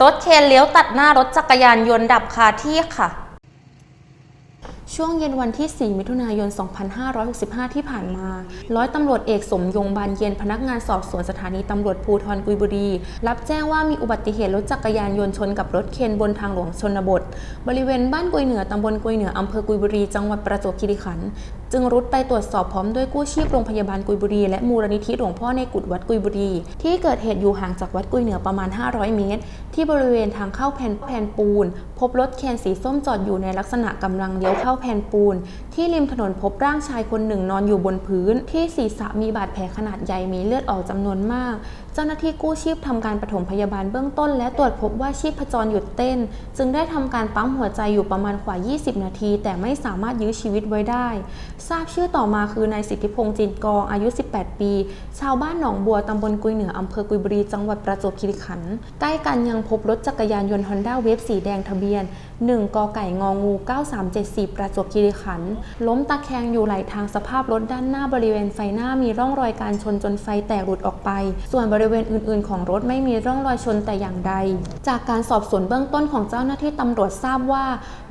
รถเคนเลี้ยวตัดหน้ารถจักรยานยนต์ดับคาที่ค่ะ ช่วงเย็นวันที่ 4 มิถุนายน 2565 ที่ผ่านมา ร้อยตำรวจเอกสมยงบานเย็นพนักงานสอบสวนสถานีตำรวจภูธรกุยบุรี รับแจ้งว่ามีอุบัติเหตุรถจักรยานยนต์ชนกับรถเคนบนทางหลวงชนบท บริเวณบ้านกุยเหนือตำบลกุยเหนืออำเภอกุยบุรี จังหวัดประจวบคีรีขันธ์ จึงรุดไปตรวจสอบพร้อมด้วยกู้ชีพโรงพยาบาลกุยบุรี และมูลนิธิหลวงพ่อในกุฎวัดกุยบุรี ที่เกิดเหตุอยู่ห่างจากวัดกุยเหนือประมาณ 500 เมตร ที่บริเวณทางเข้าแผ่นแผ่นปูน พบรถแคนสีส้มจอดอยู่ในลักษณะกำลังเลี้ยวเข้าแผ่นปูน ที่ริมถนนพบร่างชายคนหนึ่งนอนอยู่บนพื้น ที่ศีรษะมีบาดแผลขนาดใหญ่มีเลือดออกจำนวนมาก เจ้าหน้าที่กู้ชีพทำการปฐมพยาบาลเบื้องต้น และตรวจพบว่าชีพจรหยุดเต้น จึงได้ทำการปั๊มหัวใจอยู่ประมาณกว่า 20 นาที แต่ไม่สามารถยื้อชีวิตไว้ได้ทราบชื่อต่อมาคือนายสิทธิพงษ์จินกองอายุ 18 ปี ชาวบ้านหนองบัวตำบลกุยเหนืออำเภอกุยบุรี จังหวัดประจวบคีรีขันธ์ใกล้กันยังพบรถจักรยานยนต์ฮอนด้าเวฟสีแดงทะเบียน 1กไก่งองู 9374 ประจวบคีรีขันธ์ล้มตะแคงอยู่ไหลทางสภาพรถด้านหน้าบริเวณไฟหน้ามีร่องรอยการชนจนไฟแตกหลุดออกไป ส่วนบริเวณอื่น ๆ ของรถไม่มีร่องรอยชนแต่อย่างใด จากการสอบสวนเบื้องต้นของเจ้าหน้าที่ตำรวจทราบว่า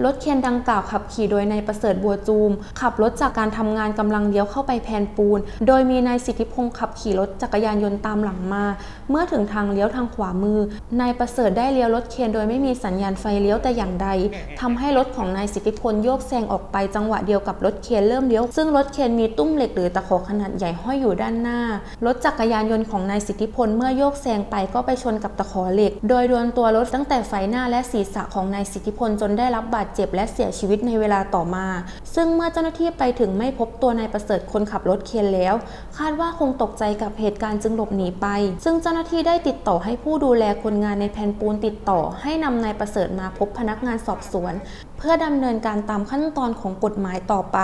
รถเคนดังกล่าวขับขี่โดยนายประเสริฐบัวจูม ขับรถจากการทำงานกำลังเลี้ยวเข้าไปแพนปูน โดยมีนายสิทธิพงศ์ขับขี่รถจักรยานยนต์ตามหลังมา เมื่อถึงทางเลี้ยวทางขวามือนายประเสริฐได้เลี้ยวรถเคนโดยไม่มีสัญญาณไฟเลี้ยวแต่อย่างใดทำให้รถของนายสิทธิพลโยกแซงออกไปจังหวะเดียวกับรถเคนเริ่มเลี้ยว ซึ่งรถเคนมีตุ้มเหล็กหรือตะขอขนาดใหญ่ห้อยอยู่ด้านหน้า รถจักรยานยนต์ของนายสิทธิพลเมื่อโยกแซงไปก็ไปชนกับตะขอเหล็ก โดยโดนตัวรถตั้งแต่ไฟหน้าและศีรษะของนายสิทธิพลจนได้รับบาดเจ็บและเสียชีวิตในเวลาต่อมา ซึ่งเมื่อเจ้าหน้าที่ไปถึงไม่พบตัวนายประเสริฐคนขับรถเคนแล้ว คาดว่าคงตกใจกับเหตุการณ์จึงหลบหนีไป ซึ่งเจ้าหน้าที่ได้ติดต่อให้ผู้ดูแลคนงานในแผ่นปูนติดต่อ ให้นำนายประเสริฐมาพบพนักงานสอบสวน เพื่อดำเนินการตามขั้นตอนของกฎหมายต่อไป